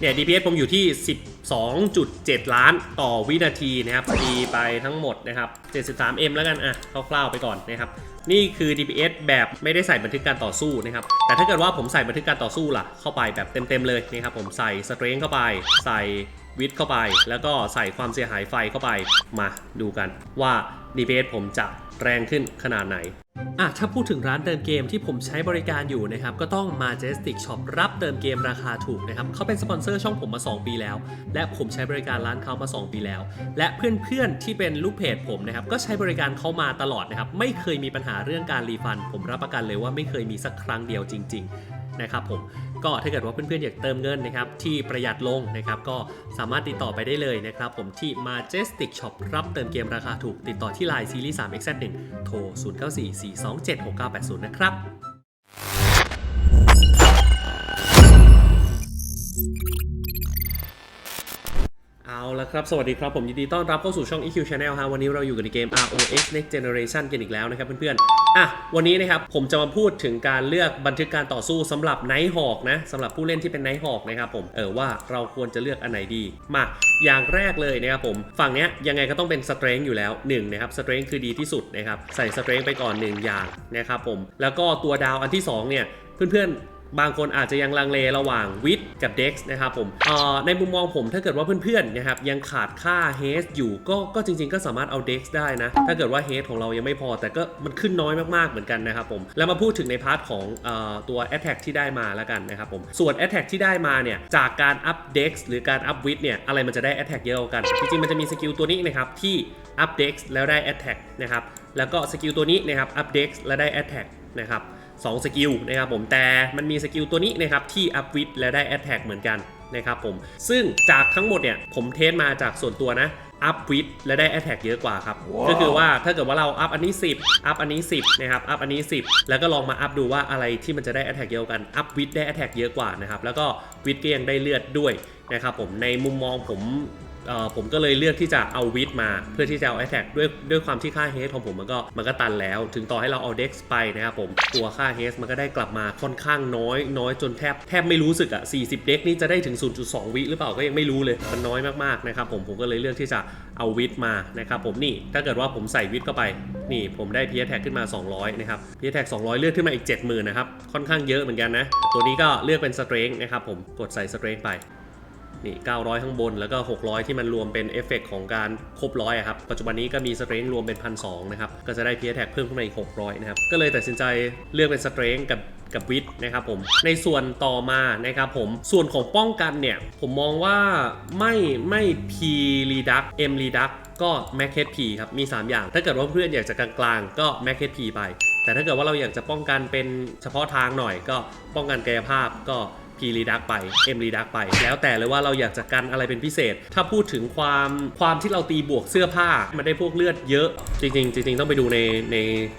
เนี่ย DPS ผมอยู่ที่ 12.7 ล้านต่อวินาทีนะครับตีไปทั้งหมดนะครับ 73M แล้วกันอะคร่าวๆไปก่อนนะครับ นี่คือ DPS แบบไม่ได้ใส่บันทึกการต่อสู้นะครับ แต่ถ้าเกิดว่าผมใส่บันทึกการต่อสู้ล่ะ เข้าไปแบบเต็มๆเลยนะครับ ผมใส่สเตรนเข้าไป ใส่วิทเข้าไป แล้วก็ใส่ความเสียหายไฟเข้าไป มาดูกันว่า DPS ผมจะ แรงขึ้นขนาดไหนอะถ้าพูดถึงร้านเติมเกมที่ผมใช้บริการอยู่นะครับ ก็ต้อง Majestic Shop รับเติมเกมราคาถูกนะครับเขาเป็นสปอนเซอร์ช่องผมมา 2 ปีแล้ว และผมใช้บริการร้านเขามา 2 ปีแล้ว และเพื่อนๆที่เป็นลูกเพจผมนะครับก็ใช้บริการเขามาตลอดนะครับไม่เคยมีปัญหาเรื่องการรีฟัน ผมรับประกันเลยว่าไม่เคยมีสักครั้งเดียวจริง ๆ นะครับผมก็ถ้าเกิดว่าเพื่อนๆอยากเติมเงินนะครับที่ประหยัดลงนะครับก็สามารถติดต่อไปได้เลยนะครับผมที่ Majestic Shop รับเติมเกมราคาถูกติดต่อที่ Line Series 3 x 1โทร 0944276980 นะครับ เอาละครับ สวัสดีครับ ผมยินดีต้อนรับเข้าสู่ช่อง EQ Channel ฮะวันนี้เราอยู่กันในเกม ROX Next Generation กันอีกแล้วนะครับเพื่อนๆ อะ วันนี้นะครับ ผมจะมาพูดถึงการเลือกบันทึกการต่อสู้สำหรับไนท์ฮอกนะสำหรับผู้เล่นที่เป็นไนท์ฮอกนะครับผม เออว่าเราควรจะเลือกอันไหนดี มา อย่างแรกเลยนะครับผม ฝั่งเนี้ยยังไงก็ต้องเป็นสเตร n งอยู่แล้ว1นะครับสเตร n งคือดีที่สุดนะครับ ใส่สเตร n งไปก่อน 1 อย่างนะครับผม แล้วก็ตัวดาวอันที่2เนี่ยเพื่อนๆ บางคนอาจจะยังลังเลระหว่างวิทกับ Dex นะครับผมในมุมมองผมถ้าเกิดว่าเพื่อนๆนะครับยังขาดค่า Haste อยู่ก็ก็จริง ๆ ก็สามารถเอา Dex ได้นะ ถ้าเกิดว่า Haste ของเรายังไม่พอ แต่ก็มันขึ้นน้อยมากๆเหมือนกันนะครับผม แล้วมาพูดถึงในพาร์ทของอตัว Attack ที่ได้มาแล้วกันนะครับผม ส่วน Attack ที่ได้มาเนี่ยจากการอัพ Dex หรือการอัพวิทเนี่ยอะไรมันจะได้ Attack เยอะกัน จริงๆมันจะมีสกิลตัวนี้นะครับที่อัพ Dex แล้วได้ Attack นะครับแล้วก็สกิลตัวนี้นะครับอัพ Dex แล้วได้ Attack นะครับ 2 สกิลนะครับผมแต่มันมีสกิลตัวนี้นะครับที่อัพวิ t และได้แอ t แทกเหมือนกันนะครับผมซึ่งจากทั้งหมดเนี่ยผมเทสมาจากส่วนตัวนะอัพวิ t และได้แอ t แทกเยอะกว่าครับก็คือว่าถ้าเกิดว่าเราอัพอันนี้ 10 อัพอันนี้ 10นะครับอัพอันนี้ 10 แล้วก็ลองมาอัพดูว่าอะไรที่มันจะได้แอ t แทกเยอะกว่ากันอัพวิ t ได้แอ t แทกเยอะกว่านะครับแล้วก็วิ t ก็ยังได้เลือดด้วยนะครับผมในมุมมองผมเอ่อ ผมก็เลยเลือกที่จะเอาวิทมา เพื่อที่จะเอา a t t a c k ด้วยด้วยความที่ค่าเฮสของผมมันก็มันก็ตันแล้ว ถึงต่อให้เราเอา Dex ไปนะครับผมตัวค่าเฮสมันก็ได้กลับมาค่อนข้างน้อย น้อยจนแทบแทบไม่รู้สึกอะ40 Dex นี่จะได้ถึง 0.2 วิหรือเปล่าก็ยังไม่รู้เลยมันน้อยมากๆนะครับผมผมก็เลยเลือกที่จะเอาวิทมานะครับผมนี่ถ้าเกิดว่าผมใส่วิทเข้าไปนี่ผมได้ p ี t แท็กขึ้นมา 200 นะครับ p ี t แท็ก200 เลือกขึ้นมาอีก 70,000 นะครับ ค่อนข้างเยอะเหมือนกันนะ ตัวนี้ก็เลือกเป็นสเตร n งนะครับผม กดใส่สเตร n งไป นี่900 ข้างบนแล้วก็ 600 ที่มันรวมเป็นเอฟเฟกต์ของการครบร้อยครับ ปัจจุบันนี้ก็มีสเตร n งรวมเป็น1,200นะครับ ก็จะได้เพียแท็กเพิ่มขึ้นมาอีก 600 นะครับ ก็เลยตัดสินใจเลือกเป็นสเตร n งกับกับวิทนะครับผมในส่วนต่อมานะครับผมส่วนของป้องกันเนี่ย ผมมองว่าไม่ไม่ P reduct M reduct ก็ Mac P ครับ มี 3 อย่าง ถ้าเกิดว่าเพื่อนอยากจะกลางๆ ก็ Mac P ไป แต่ถ้าเกิดว่าเราอยากจะป้องกันเป็นเฉพาะทางหน่อย ก็ป้องกันกายภาพก็ P รีดักไป M รีดักไป แล้วแต่เลยว่าเราอยากจะกันอะไรเป็นพิเศษ ถ้าพูดถึงความความที่เราตีบวกเสื้อผ้ามันได้พวกเลือดเยอะ จริงๆจริงๆต้องไปดูในใน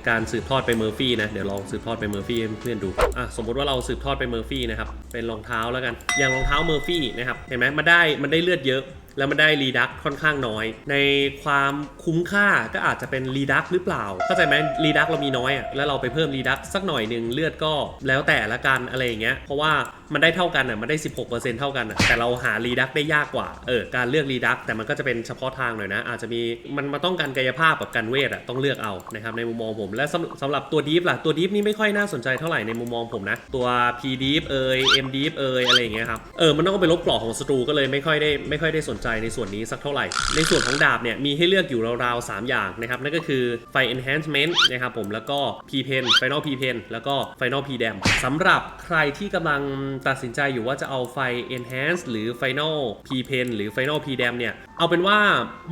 การสืบทอดไปเมอร์ฟี่นะเดี๋ยวลองสืบทอดไปเมอร์ฟี่ให้เพื่อนดูอะสมมติว่าเราสืบทอดไปเมอร์ฟี่นะครับเป็นรองเท้าแล้วกันอย่างรองเท้าเมอร์ฟี่นะครับเห็นไหมมันได้มันได้เลือดเยอะ แล้วมันได้รีดักค่อนข้างน้อย ในความคุ้มค่าก็อาจจะเป็นรีดักหรือเปล่า เข้าใจไหมรีดักเรามีน้อยอะแล้วเราไปเพิ่มรีดักสักหน่อยหนึ่งเลือดก็แล้วแต่ละกันอะไรอย่างเงี้ยเพราะว่ามันได้เท่ากันอะมันได้ 16%เท่ากันอะแต่เราหารีดักได้ยากกว่าเออการเลือกรีดักแต่มันก็จะเป็นเฉพาะทางหน่อยนะ อาจจะมีมันมาต้องการกายภาพกับการเวทอะต้องเลือกเอานะครับในมุมมองผม และสำหรับตัวดีฟล่ะตัวดีฟนี่ไม่ค่อยน่าสนใจเท่าไหร่ในมุมมองผมนะตัว P deep เอย M deep เอยอะไรอย่างเงี้ยครับเออมันต้องไปลบกรอกของศัตรูก็เลยไม่ค่อยได้ไม่ค่อยได้สนใจในส่วนนี้สักเท่าไหร่ ในส่วนของดาบเนี่ยมีให้เลือกอยู่ราวๆ3อย่างนะครับนั่นก็คือไฟ enhancement นะครับผมแล้วก็ P pen final P pen แล้วก็ final P dam สำหรับใครที่กำลังตัดสินใจอยู่ว่าจะเอาไฟ enhance หรือ final P pen หรือ final P dam เนี่ยเอาเป็นว่า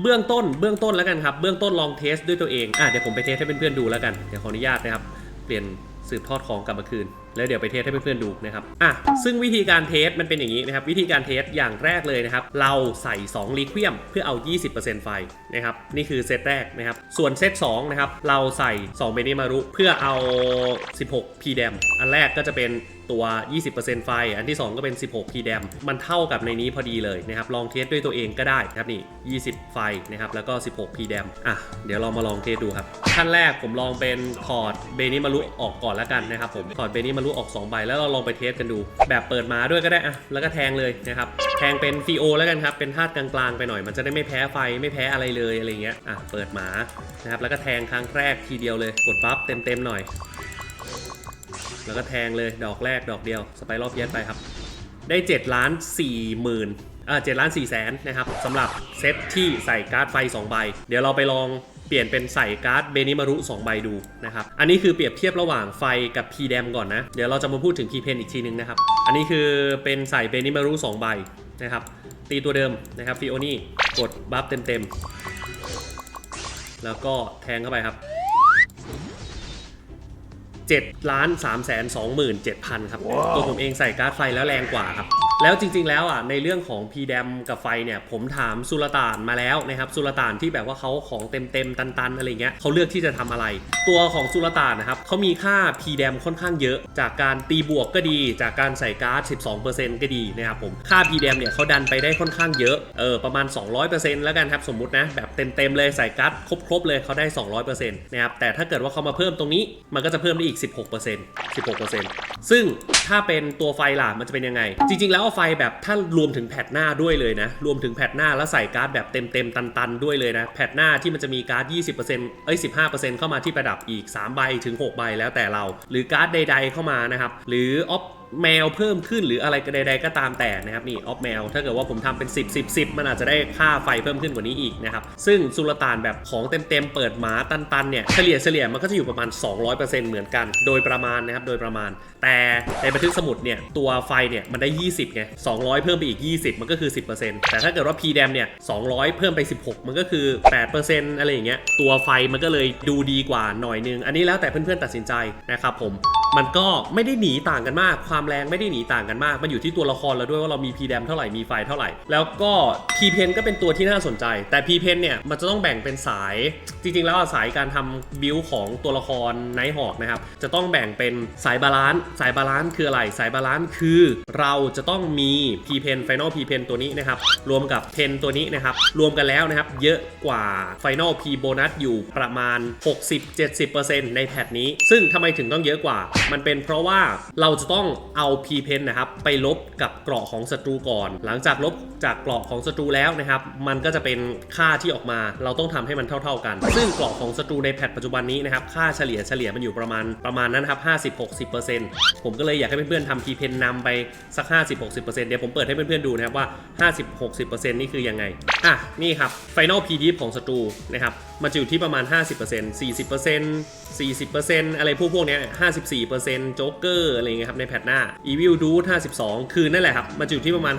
เบื้องต้นเบื้องต้นแล้วกันครับเบื้องต้นลองเทสด้วยตัวเองอะเดี๋ยวผมไปเทสให้เพื่อนๆดูแล้วกันเดี๋ยวขออนุญาตนะครับเปลี่ยน สืบทอดของกลับมาคืน แล้วเดี๋ยวไปเทสให้เพื่อนๆดูนะครับอะซึ่งวิธีการเทสมันเป็นอย่างนี้นะครับ วิธีการเทสอย่างแรกเลยนะครับ เราใส่2ลิควิมเพื่อเอา 20%ไฟนะครับนี่คือเซตแรกนะครับ ส่วนเซต2นะครับเราใส่2เบนิมารุเพื่อเอา 16 p d a m อันแรกก็จะเป็น ตัว 20%ไฟ อันที่ 2 ก็เป็น 16 p d a m มันเท่ากับในนี้พอดีเลยนะครับ ลองเทสด้วยตัวเองก็ได้ครับนี่ 20 ไฟนะครับ แล้วก็ 16 p d a m อะ เดี๋ยวเรามาลองเทสดูครับ ขั้นแรกผมลองเป็นถอร์ดเบนิมารุออกก่อนแล้วกันนะครับผมถอร์ดเบนิมารุออก2ใบ แล้วเราลองไปเทสกันดู แบบเปิดมาด้วยก็ได้อะแล้วก็แทงเลยนะครับ แทงเป็นฟีโอแล้วกันครับ เป็นธาตุกลางๆไปหน่อย มันจะได้ไม่แพ้ไฟ ไม่แพ้อะไรเลยอะไรเงี้ย อะ เปิดหมา นะครับ แล้วก็แทงครั้งแรกทีเดียวเลย กดปั๊บเต็มๆหน่อย แล้วก็แทงเลยดอกแรกดอกเดียว สไปรอบเย็ดไปครับ ได้7ล้าน4หมื่นอ่า7ล้าน4แสนนะครับสำหรับเซตที่ใส่การ์ดไฟ 2 ใบ เดี๋ยวเราไปลองเปลี่ยนเป็นใส่การ์ดเบนิมารุ 2 ใบดูนะครับ อันนี้คือเปรียบเทียบระหว่างไฟกับ p d a m ก่อนนะ เดี๋ยวเราจะมาพูดถึง p p e n อีกทีนึงนะครับ อันนี้คือเป็นใส่เบนิมารุ 2 ใบนะครับ ตีตัวเดิมนะครับฟิโอนี่กดบัฟเต็มๆ แล้วก็แทงเข้าไปครับ 7ล้าน3แสน2 7 0 0 0 ครับ ตัวผมเองใส่การ์ดไฟแล้วแรงกว่าครับแล้วจริงๆแล้วอะในเรื่องของ p d a m กับไฟเนี่ยผมถามสุลต่านมาแล้วนะครับสุลต่านที่แบบว่าเขาของเต็มๆตันๆอะไรเงี้ยเขาเลือกที่จะทำอะไร ตัวของสุลต่านนะครับเขามีค่า p d a m ค่อนข้างเยอะ จากการตีบวกก็ดี จากการใส่การ์ด 12%ก็ดีนะครับผมค่า p d a m เนี่ยเขาดันไปได้ค่อนข้างเยอะเออประมาณ 200%แล้วกันครับสมมุตินะแบบเต็มๆเลยใส่การ์ดครบๆเลยเขาได้ 200%นะครับแต่ถ้าเกิดว่าเขามาเพิ่มตรงนี้มันก็จะเพิ่มได้อีก 16% 16%ซึ่งถ้าเป็นตัวไฟล่ะมันจะเป็นยังไง จริงๆแล้วไฟแบบถ้ารวมถึงแพทหน้าด้วยเลยนะ รวมถึงแพทหน้าแล้วใส่การ์ดแบบเต็มๆตันๆ ด้วยเลยนะ แพทหน้าที่มันจะมีการ์ด 20%เอ้ย 15%เข้ามาที่ประดับอีก 3 ใบถึง 6 ใบแล้วแต่เรา หรือการ์ดใด ๆเข้ามานะครับ หรือออฟ แมวเพิ่มขึ้นหรืออะไรใดๆก็ตามแต่นะครับนี่ออฟแมวถ้าเกิดว่าผมทำเป็น 10 10 10 มันอาจจะได้ค่าไฟเพิ่มขึ้นกว่านี้อีกนะครับ ซึ่งสุลต่านแบบของเต็มๆ เปิดหมาตันๆเนี่ยเฉลี่ยเฉลี่ยมันก็จะอยู่ประมาณ 200%เหมือนกันโดยประมาณนะครับโดยประมาณ แต่ในบันทึกสมุดเนี่ยตัวไฟเนี่ยมันได้ 20ไง200 เพิ่มไปอีก 20 มันก็คือ 10%แต่ถ้าเกิดว่า p d a m เนี่ย200 เพิ่มไป 16 มันก็คือ 8%อะไรอย่างเงี้ยตัวไฟมันก็เลยดูดีกว่าหน่อยนึง อันนี้แล้วแต่เพื่อนๆตัดสินใจนะครับผมมันก็ไม่ได้หนีต่างกันมากความแรงไม่ได้หนีต่างกันมาก มันอยู่ที่ตัวละครเราด้วยว่าเรามี p d a m เท่าไหร่ มีไฟเท่าไหร่ แล้วก็ p p e n ก็เป็นตัวที่น่าสนใจ แต่ p p e n เนี่ยมันจะต้องแบ่งเป็นสาย จริงๆ แล้วสายการทำบิลของตัวละครไนท์ฮอกนะครับ จะต้องแบ่งเป็นสายบาลานซ์ สายบาลานซ์คืออะไร สายบาลานซ์คือเราจะต้องมี p p e n Final p p e n ตัวนี้นะครับ รวมกับเพนตัวนี้นะครับ รวมกันแล้วนะครับ เยอะกว่า Final P Bonus อยู่ประมาณ 60-70%ในแพทนี้ ซึ่งทำไมถึงต้องเยอะกว่า มันเป็นเพราะว่าเราจะต้องเอา P Pen นนะครับไปลบกับเกราะของศัตรูก่อน หลังจากลบจากเกราะของศัตรูแล้วนะครับ มันก็จะเป็นค่าที่ออกมา เราต้องทำให้มันเท่า ๆกัน ซึ่งเกราะของศัตรูในแพทปัจจุบันนี้นะครับ ค่าเฉลี่ยเฉลี่ยมันอยู่ประมาณประมาณนั้นครับ 50-60%ผมก็เลยอยากให้เพื่อนๆทำ P Pen นนำไปสัก 50-60%เดี๋ยวผมเปิดให้เพื่อนๆดูนะครับว่า 50-60%นี่คือยังไง อะนี่ครับ Final P d ของศัตรูนะครับ มันจะอยู่ที่ประมาณ 50% 40% 40%อะไรพวกพวกเนี้ย54%โจ๊กเกอร์อะไรเงี้ยครับในแพทหน้า Evil Dude 52 คือนั่นแหละครับ มันจะอยู่ที่ประมาณ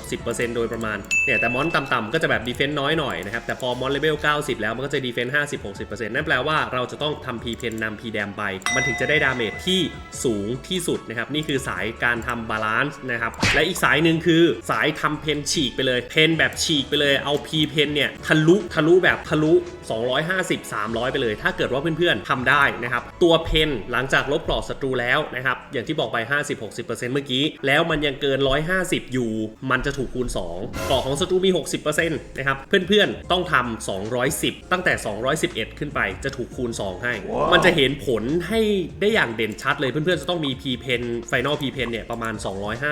50-60%โดยประมาณ เนี่ย แต่มอนต่ำๆก็จะแบบดีเฟน s ์น้อยหน่อยนะครับ แต่พอมอนเลเวล 90 แล้วมันก็จะดีเฟน s ์50-60%นั่นแปลว่าเราจะต้องทำ P เพนนำ P แดมไป มันถึงจะได้ดาเมจที่สูงที่สุดนะครับ นี่คือสายการทำบาลานซ์นะครับ และอีกสายหนึ่งคือสายทำเพนฉีกไปเลย เพนแบบฉีกไปเลย เอา P เพนเนี่ยทะลุทะลุแบบทะลุ2 250 300 ไปเลย ถ้าเกิดว่าเพื่อนๆทำได้นะครับ ตัวเพนหลังจากลบกรอบศัตรูแล้วนะครับ อย่างที่บอกไป 50-60%เมื่อกี้ แล้วมันยังเกิน 150 อยู่ มันจะถูกคูณ2กรอบของศัตรูมี 60%นะครับ เพื่อนๆต้องทำ210 ตั้งแต่ 211 ขึ้นไปจะถูกคูณ 2 ให้มันจะเห็นผลให้ได้อย่างเด่นชัดเลย เพื่อนๆจะต้องมี P pen Final P pen เนี่ยประมาณ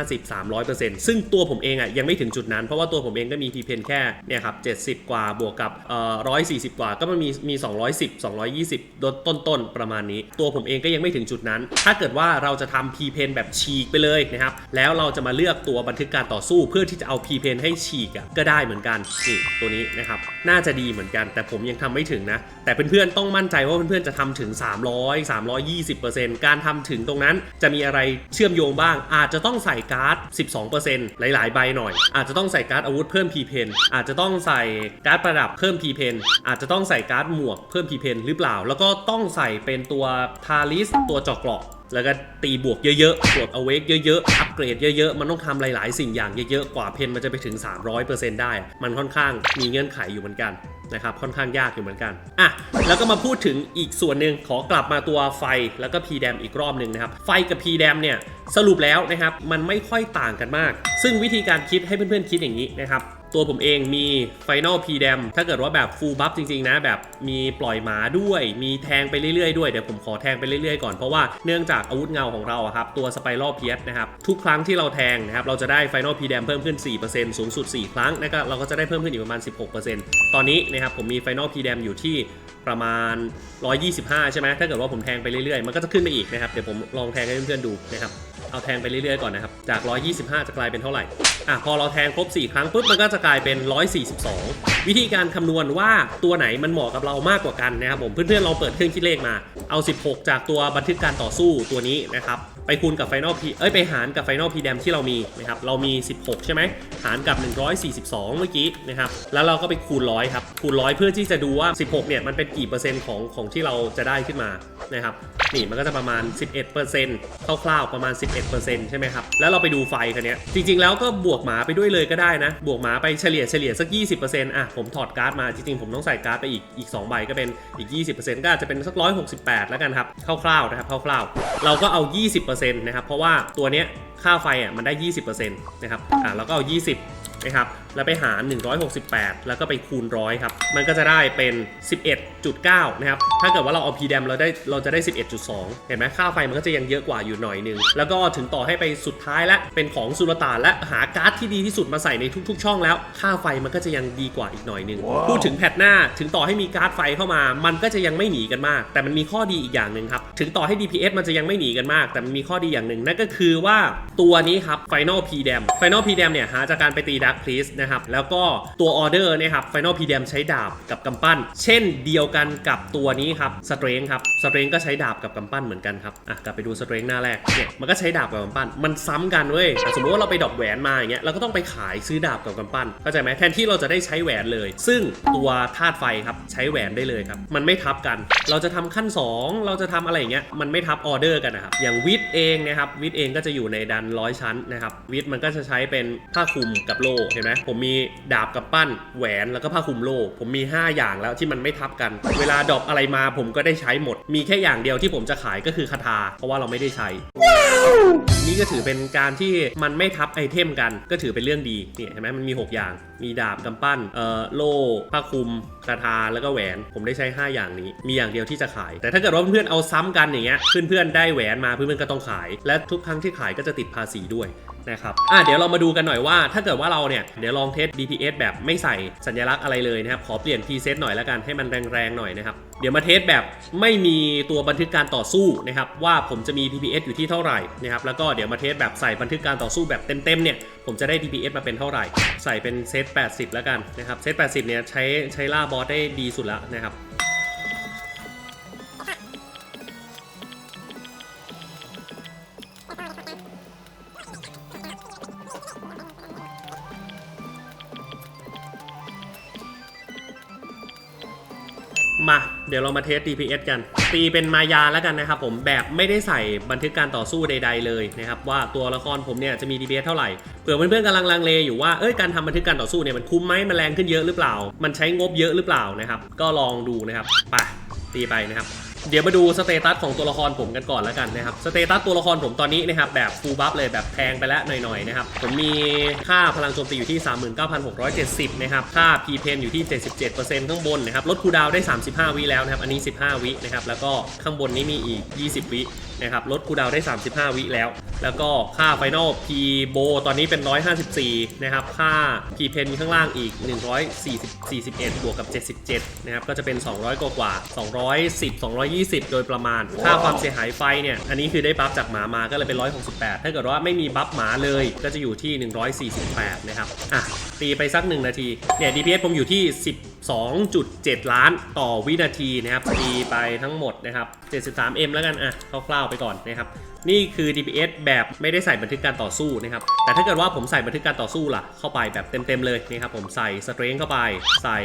250-300%ซึ่งตัวผมเองอะยังไม่ถึงจุดนั้นเพราะว่าตัวผมเองก็มี P pen แค่เนี่ยครับ70 กว่าบวกกับเอ่อ140 กว่าก็มันมีมี 210 220ต้นต้นๆประมาณนี้ ตัวผมเองก็ยังไม่ถึงจุดนั้น ถ้าเกิดว่าเราจะทำ P pen แบบฉีกไปเลยนะครับ แล้วเราจะมาเลือกตัวบันทึกการต่อสู้เพื่อที่จะเอา P pen ให้ฉีกอะก็ได้เหมือนกันนี่ตัวนี้นะครับน่าจะดีเหมือนกัน แต่ผมยังทำไม่ถึงนะ แต่เพื่อนๆต้องมั่นใจว่าเพื่อนๆจะทำถึง 300 320%การทำถึงตรงนั้นจะมีอะไรเชื่อมโยงบ้าง อาจจะต้องใส่การ์ด 12%หลายๆใบหน่อย อาจจะต้องใส่การ์ดอาวุธเพิ่ม P pen อาจจะต้องใส่การ์ดประดับเพิ่ม P pen อาจจะต้ององใส่การ์ดหมวกเพิ่ม P pen หรือเปล่า แล้วก็ต้องใส่เป็นตัวทาริสตัวเจอกเกราะแล้วก็ตีบวกเยอะๆบวกเอเวกเยอะๆ อัปเกรดเยอะๆ มันต้องทำหลายๆ สิ่งอย่างเยอะๆ กว่าเพนมันจะไปถึง 300%ได้ มันค่อนข้างมีเงื่อนไขอยู่เหมือนกันนะครับ ค่อนข้างยากอยู่เหมือนกัน อะ แล้วก็มาพูดถึงอีกส่วนหนึ่งขอกลับมาตัวไฟแล้วก็ p d a m อีกรอบหนึ่งนะครับ ไฟกับ p d a m เนี่ยสรุปแล้วนะครับ มันไม่ค่อยต่างกันมาก ซึ่งวิธีการคิดให้เพื่อนๆคิดอย่างนี้นะครับ ตัวผมเองมี Final P d a m ถ้าเกิดว่าแบบ Full Buff จริง ๆ นะ แบบมีปล่อยหมาด้วย มีแทงไปเรื่อย ๆ ด้วย เดี๋ยวผมขอแทงไปเรื่อย ๆ ก่อน เพราะว่าเนื่องจากอาวุธเงาของเราครับ ตัว Spiral p i e r นะครับ ทุกครั้งที่เราแทงนะครับ เราจะได้ Final P d a m เพิ่มขึ้น 4%สูงสุด 4 ครั้งแล้วก็เราก็จะได้เพิ่มขึ้นอีกประมาณ 16%ตอนนี้นะครับผมมี Final P d a m อยู่ที่ประมาณ 125 ใช่ไหมถ้าเกิดว่าผมแทงไปเรื่อยๆ มันก็จะขึ้นไปอีกนะครับ เดี๋ยวผมลองแทงให้เพื่อนๆดูนะครับ เอาแทงไปเรื่อยๆก่อนนะครับ จาก 125 จะกลายเป็นเท่าไหร่ อะพอเราแทงครบ 4 ครั้งปุ๊บมันก็จะกลายเป็น 142 วิธีการคำนวณว่าตัวไหนมันเหมาะกับเรามากกว่ากันนะครับผมเพื่อนๆลองเปิดเครื่องคิดเลขมา เอา 16 จากตัวบันทึกการต่อสู้ตัวนี้นะครับ ไปคูณกับ Final P เอ้ยไปหารกับ Final P d a m ที่เรามีนะครับเรามี 16 ใช่ไหมหารกับ 142 เมื่อกี้นะครับแล้วเราก็ไปคูณร้อยครับคูณร้อยเพื่อที่จะดูว่า 16 เนี่ยมันเป็นกี่เปอร์เซ็นต์ของของที่เราจะได้ขึ้นมานะครับนี่มันก็จะประมาณ 11%คร่าวๆประมาณ 11%ใช่ไหมครับแล้วเราไปดูไฟคันเนี้ยจริง ๆ แล้วก็บวกหมาไปด้วยเลยก็ได้นะ บวกหมาไปเฉลี่ยเฉลี่ยสัก 20%อะผมถอดการ์ดมาจริงๆผมต้องใส่การ์ดไปอีกอีก2ใบก็เป็นอีก 20%ก็อาจจะเป็นสัก 168 แล้วกันครับคร่าวๆนะครับคร่าวๆเราก็เอา 20% 10%นะครับ เพราะว่าตัวเนี้ยค่าไฟอะมันได้ 20%นะครับ อ่าแล้วก็เอา 20นะครับแล้วไปหาร 168 แล้วก็ไปคูณร้อยครับ มันก็จะได้เป็น 11.9 นะครับ ถ้าเกิดว่าเราเอา p d a m เราได้เราจะได้ 11.2 เห็นไหมค่าไฟมันก็จะยังเยอะกว่าอยู่หน่อยนึง แล้วก็ถึงต่อให้ไปสุดท้ายและเป็นของสุลต่านและหาการ์ดที่ดีที่สุดมาใส่ในทุก ๆ ช่องแล้ว ค่าไฟมันก็จะยังดีกว่าอีกหน่อยนึงพูดถึงแพทหน้าถึงต่อให้มีการ์ดไฟเข้ามา มันก็จะยังไม่หนีกันมาก แต่มันมีข้อดีอีกอย่างหนึ่งครับถึงต่อให้ DPS มันจะยังไม่หนีกันมาก แต่มันมีข้อดีอย่างหนึ่งนั่นก็คือว่าตัวนี้ครับ Final P d a m Final P d a m เนี่ยหาจากการไปตี Dark Priest นะครับ แล้วก็ตัวออเดอร์นี่ยครับ Final PDM ใช้ดาบกับกำปั้น เช่นเดียวกันกับตัวนี้ครับ Strength ครับ Strength ก็ใช้ดาบกับกำปั้นเหมือนกันครับอะกลับไปดู Strength หน้าแรกเนี่ยมันก็ใช้ดาบกับกำปั้น มันซ้ำกันเว้ยอะสมมติว่าเราไปดรอกแหวนมาอย่างเงี้ยเราก็ต้องไปขายซื้อดาบกับกำปั้นเข้าใจไหมแทนที่เราจะได้ใช้แหวนเลย ซึ่งตัวธาตุไฟครับใช้แหวนได้เลยครับมันไม่ทับกัน เราจะทำขั้น 2 เราจะทำอะไรอย่างเงี้ยมันไม่ทับออเดอร์กันนะครับอย่างวิทเองนะครับวิทเองก็จะอยู่ในดันร้อยชั้นนะครับวิทมันก็จะใช้เป็นผ้าคลุมกับโล่เห็นไหมผมมีดาบกับปั้น แหวนแล้วก็ผ้าคลุมโล่ผมมี 5 อย่างแล้วที่มันไม่ทับกัน เวลาดรอปอะไรมาผมก็ได้ใช้หมด มีแค่อย่างเดียวที่ผมจะขายก็คือคาถาเพราะว่าเราไม่ได้ใช้ นี่ก็ถือเป็นการที่มันไม่ทับไอเทมกัน ก็ถือเป็นเรื่องดีเนี่ยเห็นไหมมันมี 6 อย่าง มีดาบกำปั้นเอ่อโล่ผ้าคลุมคาถาแล้วก็แหวน ผมได้ใช้ 5 อย่างนี้ มีอย่างเดียวที่จะขาย แต่ถ้าเกิดว่าเพื่อนๆเอาซ้ำกันอย่างเงี้ยเพื่อนๆได้แหวนมาเพื่อนๆก็ต้องขาย และทุกครั้งที่ขายก็จะติดภาษีด้วย นะครับอะเดี๋ยวเรามาดูกันหน่อยว่า ถ้าเกิดว่าเราเนี่ยเดี๋ยวลองเทส DPS แบบไม่ใส่สัญลักษณ์อะไรเลยนะครับขอเปลี่ยน preset หน่อยแล้วกันให้มันแรงๆหน่อยนะครับเดี๋ยวมาเทสแบบไม่มีตัวบันทึกการต่อสู้นะครับว่าผมจะมี DPS อยู่ที่เท่าไหร่นะครับแล้วก็เดี๋ยวมาเทสแบบใส่บันทึกการต่อสู้แบบเต็มๆเนี่ยผมจะได้ DPS มาเป็นเท่าไหร่ ใส่เป็นเซต80 แล้วกันนะครับเซต80เนี่ยใช้ใช้ล่าบอสได้ดีสุดแล้วนะครับ เดี๋ยวเรามาเทส DPS กัน ตีเป็นมายาแล้วกันนะครับผมแบบไม่ได้ใส่บันทึกการต่อสู้ใด ๆ เลยนะครับว่าตัวละครผมเนี่ยจะมี DPS เท่าไหร่เผื่อเพื่อนๆกำลังลังเลอยู่ว่าเอ้ยการทำบันทึกการต่อสู้เนี่ยมันคุ้มไหมมันแรงขึ้นเยอะหรือเปล่า มันใช้งบเยอะหรือเปล่านะครับก็ลองดูนะครับไปตีไปนะครับ เดี๋ยวมาดูสเตตัสของตัวละครผมกันก่อนแล้วกันนะครับ สเตตัสตัวละครผมตอนนี้นะครับแบบฟูลบัฟเลยแบบแพงไปแล้วหน่อยๆนะครับ ผมมีค่าพลังโจมตีอยู่ที่ 39,670 นะครับ ค่า p ีเพนอยู่ที่ 77%ข้างบนนะครับ ลดคูดาวได้ 35 วิแล้วนะครับ อันนี้ 15 วินะครับ แล้วก็ข้างบนนี้มีอีก 20 วิ นะครับลดคูลดาวน์ได้ 35 วิแล้ว แล้วก็ค่าไฟนอล P โบตอนนี้เป็น 154 นะครับ ค่า P เพนข้างล่างอีก 140 41 บวกกับ 77 นะครับ ก็จะเป็น 200 กว่ากว่า 210 220 โดยประมาณ ค่าความเสียหายไฟเนี่ย อันนี้คือได้บัฟจากหมามาก็เลยเป็น 168 ถ้าเกิดว่าไม่มีบัฟหมาเลยก็จะอยู่ที่1 148 นะครับ อะ ตีไปสัก 1 นาที เนี่ย DPS ผมอยู่ที่12.7 ล้านต่อวินาทีนะครับตีไปทั้งหมดนะครับ 73M แล้วกันอะคร่าวๆไปก่อนนะครับ นี่คือ DPS แบบไม่ได้ใส่บันทึกการต่อสู้นะครับ แต่ถ้าเกิดว่าผมใส่บันทึกการต่อสู้ล่ะ เข้าไปแบบเต็มๆเลยนะครับ ผมใส่สเตรนเข้าไป ใส่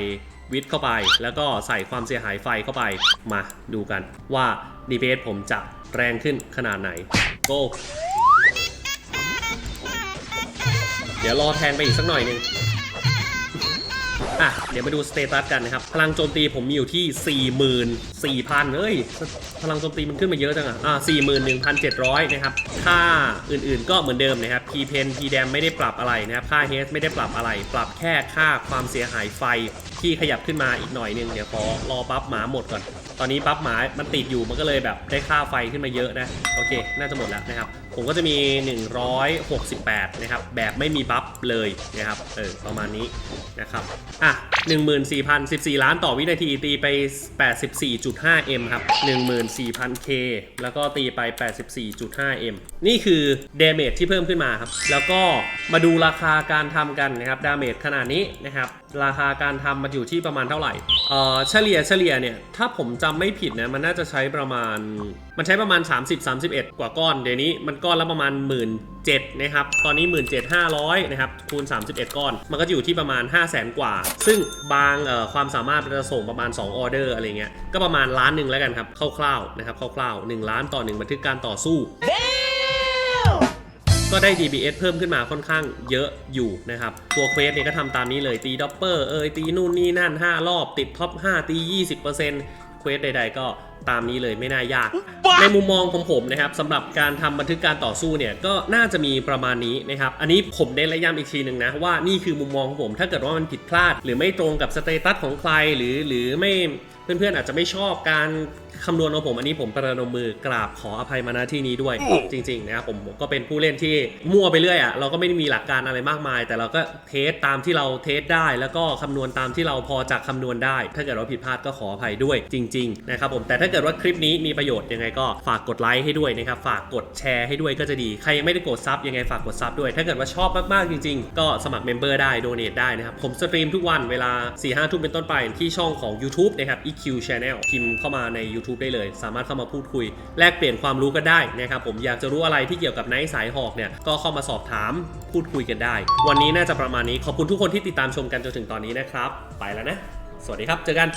วิทเข้าไป แล้วก็ใส่ความเสียหายไฟเข้าไป มาดูกันว่า DPS ผมจะแรงขึ้นขนาดไหน go เดี๋ยวรอแทนไปอีกสักหน่อยหนึง อะ เดี๋ยวมาดูสเตตัสกันนะครับ พลังโจมตีผมมีอยู่ที่ 44,000เอ้ย พลังโจมตีมันขึ้นมาเยอะจังอะอ่า41,700 นะครับ ค่าอื่นๆก็เหมือนเดิมนะครับ P pen P dam ไม่ได้ปรับอะไรนะครับ ค่า H ไม่ได้ปรับอะไร ปรับแค่ค่าความเสียหายไฟที่ขยับขึ้นมาอีกหน่อยนึง เดี๋ยวขอรอปั๊บหมาหมดก่อนตอนนี้บัฟหมามันติดอยู่มันก็เลยแบบได้ค่าไฟขึ้นมาเยอะนะ โอเค น่าจะหมดแล้วนะครับ ผมก็จะมี 168 นะครับ แบบไม่มีบัฟเลยนะครับ เออ ประมาณนี้นะครับ อะ 14,014 ล้านต่อวินาที ตีไป 84.5 m ครับ 14,000 k แล้วก็ตีไป 84.5 m นี่คือเดเมจที่เพิ่มขึ้นมาครับ แล้วก็มาดูราคาการทำกันนะครับ ดาเมจขนาดนี้นะครับ ราคาการทำมันอยู่ที่ประมาณเท่าไหร่ เอ่อเฉลี่ยเฉลี่ยเนี่ยถ้าผมจำไม่ผิดนะมันน่าจะใช้ประมาณ มันใช้ประมาณ 30-31 กว่าก้อน เดี๋ยวนี้มันก้อนละประมาณ 1 7ื่นนะครับ ตอนนี้ 17,500นะครับคูณ 31 ก้อน มันก็อยู่ที่ประมาณ 5 0 0แสนกว่า ซึ่งบางเอ่อความสามารถมันจะส่งประมาณ 2 ออเดอร์อะไรเงี้ย ก็ประมาณล้านหนึ่งแล้วกันครับคร่าวๆนะครับคร่าวๆ1ล้านต่อ 1 บันทึกการต่อสู้ ก็ได้ DBS เพิ่มขึ้นมาค่อนข้างเยอะอยู่นะครับ ตัวเควสเนี่ยก็ทำตามนี้เลยตีด็อปเปอร์เอยตีนู่นนี่นั่น 5 รอบติดท็อป 5 ตี 20%เควสใด ๆ ก็ตามนี้เลยไม่น่ายาก ในมุมมองของผมนะครับสำหรับการทำบันทึกการต่อสู้เนี่ยก็น่าจะมีประมาณนี้นะครับ อันนี้ผมเน้นและย้ำอีกทีหนึ่งนะว่านี่คือมุมมองของผม ถ้าเกิดว่ามันผิดพลาด หรือไม่ตรงกับสเตตัสของใครหรือหรือไม่ เพื่อนๆอาจจะไม่ชอบการคำนวณของผมอันนี้ผมประนมมือกราบขออภัยมาณที่นี้ด้วยจริงๆนะครับผมผมก็เป็นผู้เล่นที่มั่วไปเรื่อยอะ่ะเราก็ไม่ได้มีหลักการอะไรมากมาย แต่เราก็เทสตามที่เราเทสได้ แล้วก็คำนวณตามที่เราพอจะคำนวณได้ ถ้าเกิดว่าผิดพลาดก็ขออภัยด้วยจริงๆนะครับผมแต่ถ้าเกิดว่าคลิปนี้มีประโยชน์ยังไงก็ฝากกดไลค์ให้ด้วยนะครับฝากกดแชร์ให้ด้วยก็จะดีใครยังไม่ได้กดซับยังไงฝากกดซับด้วย ถ้าเกิดว่าชอบมากๆจริง ๆ ก็สมัครเมมเบอร์ได้โดเนทได้นะครับผมสตรีมทุกวันเวลา4ี่ห้าทุ่มเป็นต้นไปที่ช่องของ YouTube นะครับ EQ Channel พิมพ์เข้ามาใน YouTube ได้เลย สามารถเข้ามาพูดคุย แลกเปลี่ยนความรู้กันได้นะครับผมอยากจะรู้อะไรที่เกี่ยวกับไนท์สายหอกเนี่ยก็เข้ามาสอบถามพูดคุยกันได้ วันนี้น่าจะประมาณนี้ขอบคุณทุกคนที่ติดตามชมกันจนถึงตอนนี้นะครับ ไปแล้วนะ สวัสดีครับ เจอกัน